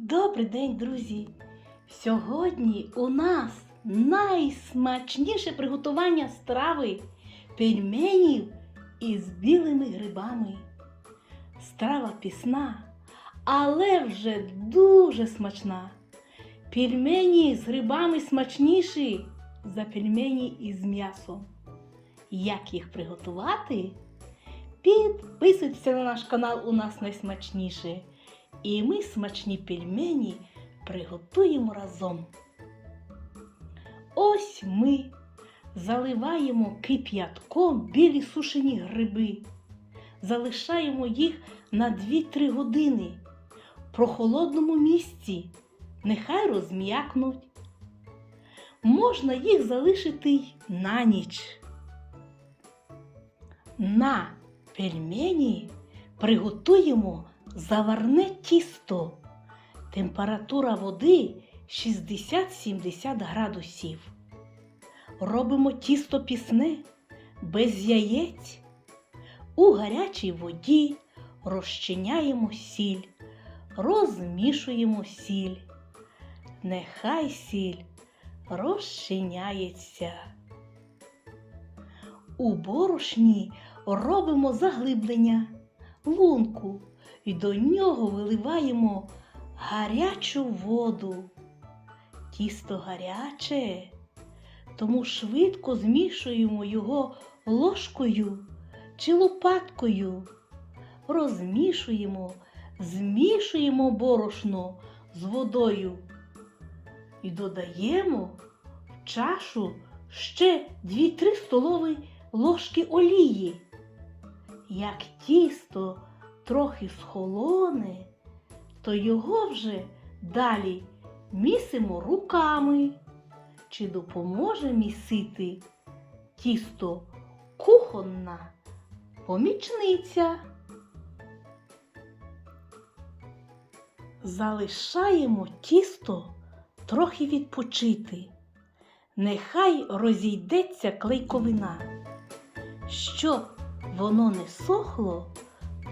Добрий день, друзі! Сьогодні у нас найсмачніше приготування страви пельменів із білими грибами. Страва пісна, але вже дуже смачна. Пельмені з грибами смачніші за пельмені із м'ясом. Як їх приготувати? Підписуйтесь на наш канал у нас найсмачніше. І ми смачні пельмені приготуємо разом. Ось ми заливаємо кип'ятком білі сушені гриби, залишаємо їх на 2-3 години в прохолодному місці, нехай розм'якнуть. Можна їх залишити й на ніч. На пельмені приготуємо заварне тісто. Температура води 60-70 градусів. Робимо тісто пісне без яєць. У гарячій воді розчиняємо сіль, розмішуємо сіль. Нехай сіль розчиняється. У борошні робимо заглиблення, лунку і до нього виливаємо гарячу воду. Тісто гаряче, тому швидко змішуємо його ложкою чи лопаткою. Розмішуємо, змішуємо борошно з водою і додаємо в чашу ще 2-3 столові ложки олії. Як тісто трохи схолоне, то його вже далі місимо руками, чи допоможе місити тісто кухонна помічниця. Залишаємо тісто трохи відпочити. Нехай розійдеться клейковина. Щоб воно не сохло,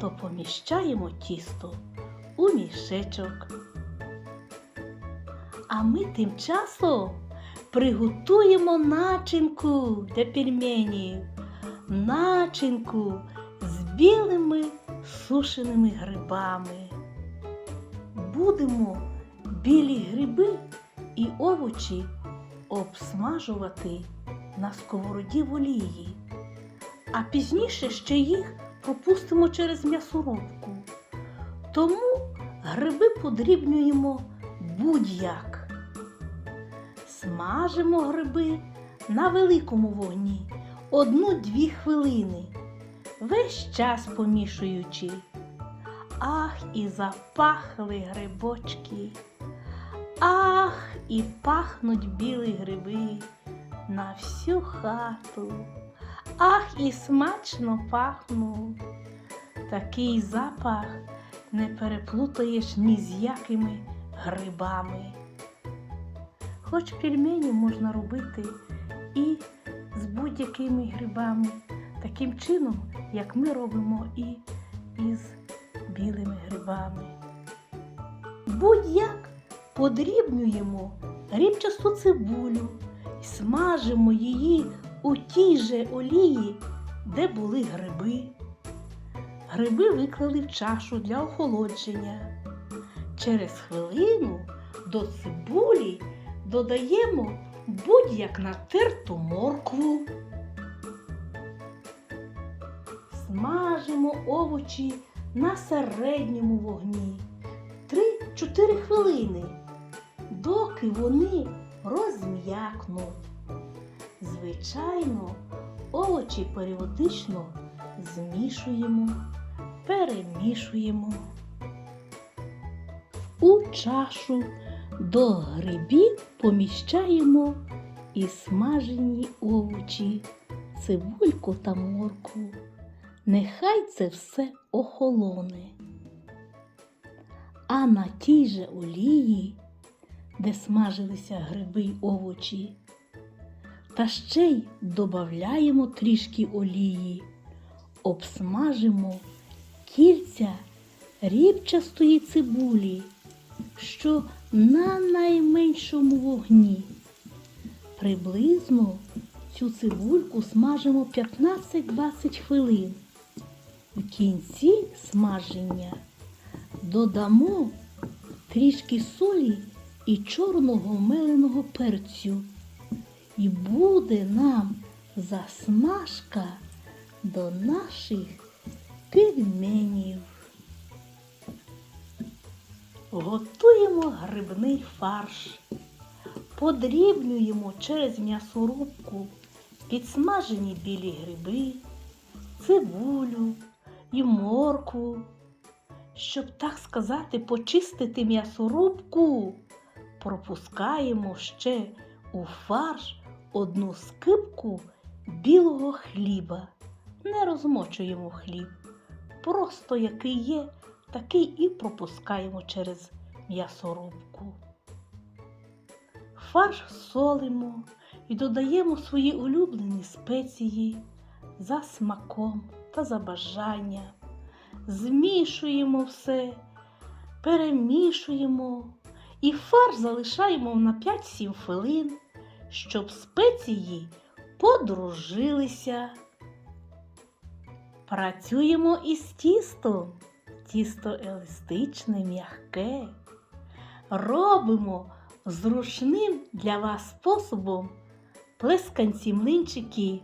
то поміщаємо тісто у мішечок. А ми тим часом приготуємо начинку для пельменів, начинку з білими сушеними грибами. Будемо білі гриби і овочі обсмажувати на сковороді в олії, а пізніше ще їх пропустимо через м'ясорубку. Тому гриби подрібнюємо будь-як. Смажимо гриби на великому вогні одну-дві хвилини, весь час помішуючи. Ах, і запахли грибочки. Ах, і пахнуть білі гриби на всю хату. Ах, і смачно пахнуть. Такий запах не переплутаєш ні з якими грибами. Хоч пельмені можна робити і з будь-якими грибами, таким чином, як ми робимо і із білими грибами. Будь-як подрібнюємо рібчасту цибулю і смажимо її у тій же олії, де були гриби. Гриби виклали в чашу для охолодження. Через хвилину до цибулі додаємо будь-як натерту моркву. Смажимо овочі на середньому вогні 3-4 хвилини, доки вони розм'якнуть. Звичайно, овочі періодично змішуємо, перемішуємо. У чашу до грибів поміщаємо і смажені овочі, цибульку та моркву. Нехай це все охолоне. А на тій же олії, де смажилися гриби й овочі, та ще й додаємо трішки олії, обсмажимо кільця рібчастої цибулі що на найменшому вогні. Приблизно цю цибульку смажимо 15-20 хвилин. В кінці смаження додамо трішки солі і чорного меленого перцю. І буде нам засмажка до наших пельменів. Готуємо грибний фарш. Подрібнюємо через м'ясорубку підсмажені білі гриби, цибулю і моркву. Щоб, так сказати, почистити м'ясорубку, пропускаємо ще у фарш одну скипку білого хліба. Не розмочуємо хліб. Просто який є, такий і пропускаємо через м'ясорубку. Фарш солимо і додаємо свої улюблені спеції за смаком та за бажанням. Змішуємо все, перемішуємо і фарш залишаємо на 5-7 хвилин, щоб спеції подружилися. Працюємо із тістом. Тісто еластичне, м'яке. Робимо зручним для вас способом плесканці млинчики,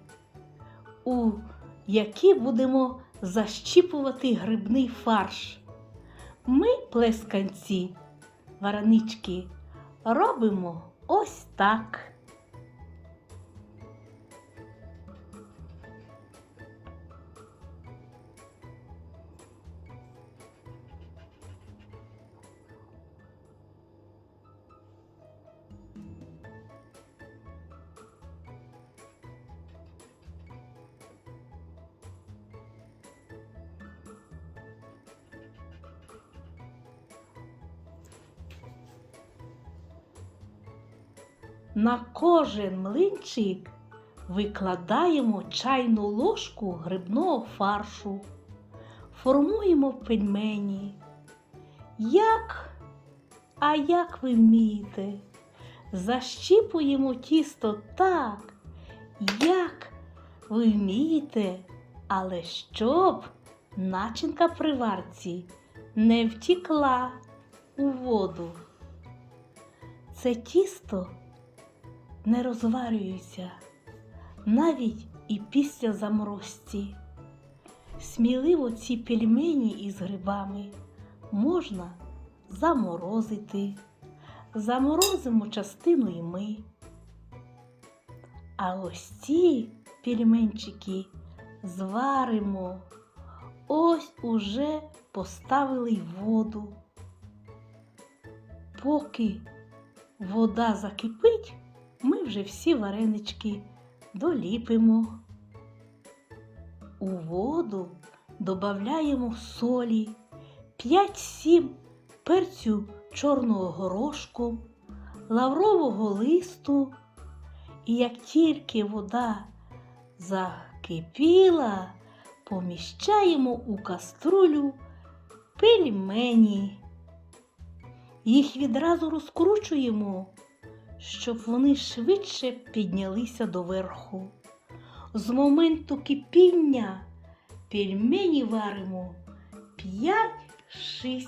у які будемо защіпувати грибний фарш. Ми плесканці, варанички, робимо ось так. На кожен млинчик викладаємо чайну ложку грибного фаршу, формуємо пельмені. Як, а як ви вмієте, защіпуємо тісто так, як ви вмієте, але щоб начинка при варці не втікла у воду. Це тісто не розварюються навіть і після заморозці. Сміливо ці пельмені із грибами можна заморозити. Заморозимо частину і ми. А ось ці пельменчики зваримо. Ось уже поставили воду. Поки вода закипить, ми вже всі варенички доліпимо. У воду додаємо солі, 5-7 перцю чорного горошку, лаврового листу. І як тільки вода закипіла, поміщаємо у каструлю пельмені. Їх відразу розкручуємо щоб вони швидше піднялися доверху. З моменту кипіння пельмені варимо 5-6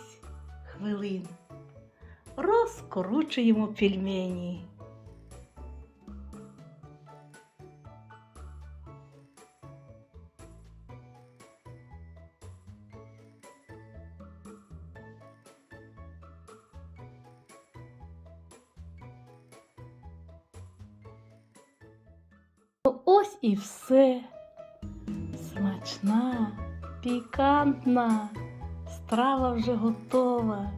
хвилин. Розкручуємо пельмені. І все. Смачна, пікантна, страва вже готова.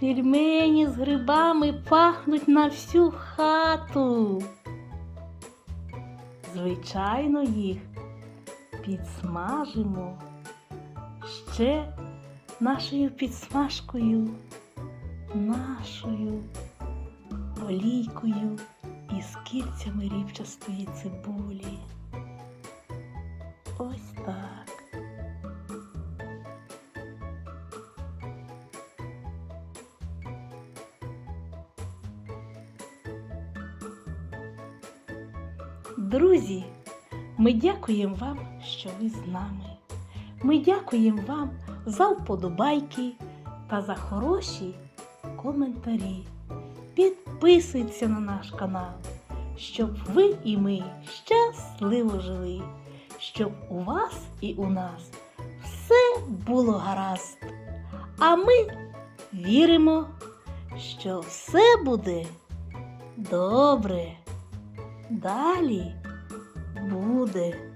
Пельмені з грибами пахнуть на всю хату. Звичайно, їх підсмажимо ще нашою підсмажкою, нашою олійкою із кільцями рівчастої цибулі. Ось так. Друзі, ми дякуємо вам, що ви з нами. Ми дякуємо вам за вподобайки та за хороші коментарі. Під Підписуйтеся на наш канал, щоб ви і ми щасливо жили, щоб у вас і у нас все було гаразд. А ми віримо, що все буде добре. Далі буде.